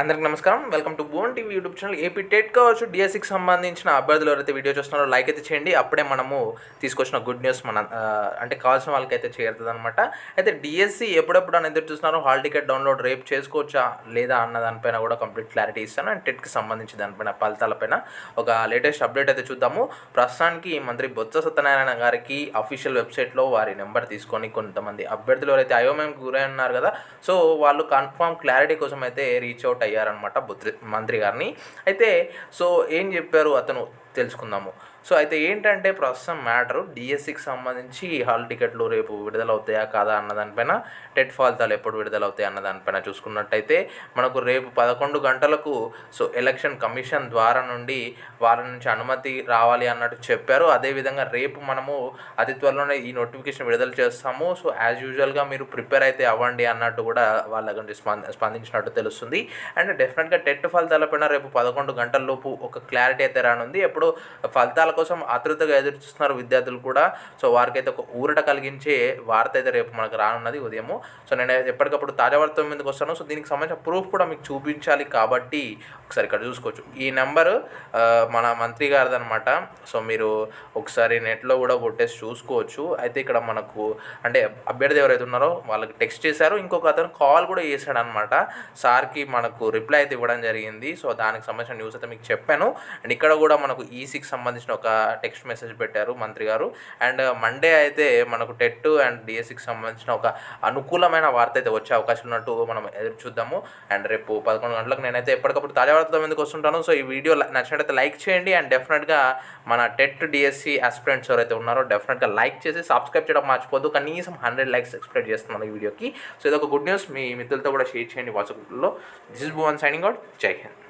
అందరికి నమస్కారం. Welcome to bone TV YouTube channel. AP TET కావచ్చు డిఎస్సికి సంబంధించిన అభ్యర్థులు ఎవరైతే వీడియో చూస్తున్నారో లైక్ అయితే చేయండి. అప్పుడే మనము తీసుకొచ్చిన గుడ్ న్యూస్ మన అంటే కావాల్సిన వాళ్ళకి అయితే చేరుతుంది అనమాట అయితే డిఎస్సి ఎప్పుడెప్పుడు అని ఎదురు చూస్తున్నారో హాల్ టికెట్ డౌన్లోడ్ రేపు చేసుకోవచ్చా లేదా అన్న దానిపైన కూడా కంప్లీట్ క్లారిటీ ఇస్తాను. అండ్ టెట్కి సంబంధించి దానిపైన ఫలితాలపైన ఒక లేటెస్ట్ అప్డేట్ అయితే చూద్దాము. ప్రస్తుతానికి మంత్రి బొత్స సత్యనారాయణ గారికి అఫీషియల్ వెబ్సైట్లో వారి నెంబర్ తీసుకొని కొంతమంది అభ్యర్థులు ఎవరైతే అయోమయంకి గురై ఉన్నారు కదా సో వాళ్ళు కన్ఫామ్ క్లారిటీ కోసం అయితే రీచ్ అవుట్ అయ్యారనమాట బుత్రి మంత్రి గారిని. అయితే సో ఏం చెప్పారు అతను? తెలుసుకుందాము. సో అయితే ఏంటంటే ప్రస్తుతం మ్యాటర్ డిఎస్సికి సంబంధించి హాల్ టికెట్లు రేపు విడుదల అవుతాయా కాదా అన్న దానిపైన టెట్ ఫలితాలు ఎప్పుడు విడుదలవుతాయి అన్న దానిపైన చూసుకున్నట్టయితే మనకు రేపు పదకొండు గంటలకు సో ఎలక్షన్ కమిషన్ ద్వారా నుండి వారి నుంచి అనుమతి రావాలి అన్నట్టు చెప్పారు. అదేవిధంగా రేపు మనము అతి త్వరలోనే ఈ నోటిఫికేషన్ విడుదల చేస్తాము. సో యాజ్ యూజువల్గా మీరు ప్రిపేర్ అయితే అవ్వండి అన్నట్టు కూడా వాళ్ళ గురించి స్పందించినట్టు తెలుస్తుంది. అండ్ డెఫినెట్గా టెట్ ఫలితాలపైన రేపు పదకొండు గంటల లోపు ఒక క్లారిటీ అయితే రానుంది. ఎప్పుడు ఫలితాల కోసం ఆతృతగా ఎదురు చూస్తున్నారు విద్యార్థులు కూడా. సో వారికైతే ఒక ఊరట కలిగించే వార్త అయితే రేపు మనకు రానున్నది ఉదయము. సో నేను ఎప్పటికప్పుడు తాజా వార్త మీదకి వస్తాను. సో దీనికి సంబంధించిన ప్రూఫ్ కూడా మీకు చూపించాలి కాబట్టి ఒకసారి ఇక్కడ చూసుకోవచ్చు. ఈ నెంబర్ మన మంత్రి గారిది అనమాట సో మీరు ఒకసారి నెట్లో కూడా కొట్టేసి చూసుకోవచ్చు. అయితే ఇక్కడ మనకు అంటే అభ్యర్థి ఎవరైతే ఉన్నారో వాళ్ళకి టెక్స్ట్ చేశారు. ఇంకొక అతను కాల్ కూడా చేశాడు అనమాట సార్కి మనకు రిప్లై అయితే ఇవ్వడం జరిగింది. సో దానికి సంబంధించిన న్యూస్ అయితే మీకు చెప్పాను. అండ్ ఇక్కడ కూడా మనకు ఈసీకి సంబంధించిన ఒక టెక్స్ట్ మెసేజ్ పెట్టారు మంత్రి గారు. అండ్ మండే అయితే మనకు టెట్ అండ్ డిఎస్సికి సంబంధించిన ఒక అనుకూలమైన వార్త అయితే వచ్చే అవకాశం ఉన్నట్టు మనం ఎదురు చూద్దాము. అండ్ రేపు పదకొండు గంటలకు నేనైతే ఎప్పటికప్పుడు తాజా వార్తల ఎందుకు వస్తుంటాను. సో ఈ వీడియో నచ్చినట్టయితే లైక్ చేయండి. అండ్ డెఫినెట్గా మన టెట్ డిఎస్సి ఆస్పిరెంట్స్ ఎవరైతే ఉన్నారో డెఫినెట్గా లైక్ చేసి సబ్స్క్రైబ్ చేయడం మర్చిపోద్దు కనీసం హండ్రెడ్ లైక్స్ ఎక్స్పెక్ట్ చేస్తున్నాను ఈ వీడియోకి. సో ఇది ఒక గుడ్ న్యూస్. మీ మిత్రులతో కూడా షేర్ చేయండి వాట్సాప్లో this is Bhuvan signing out. Jai Hind.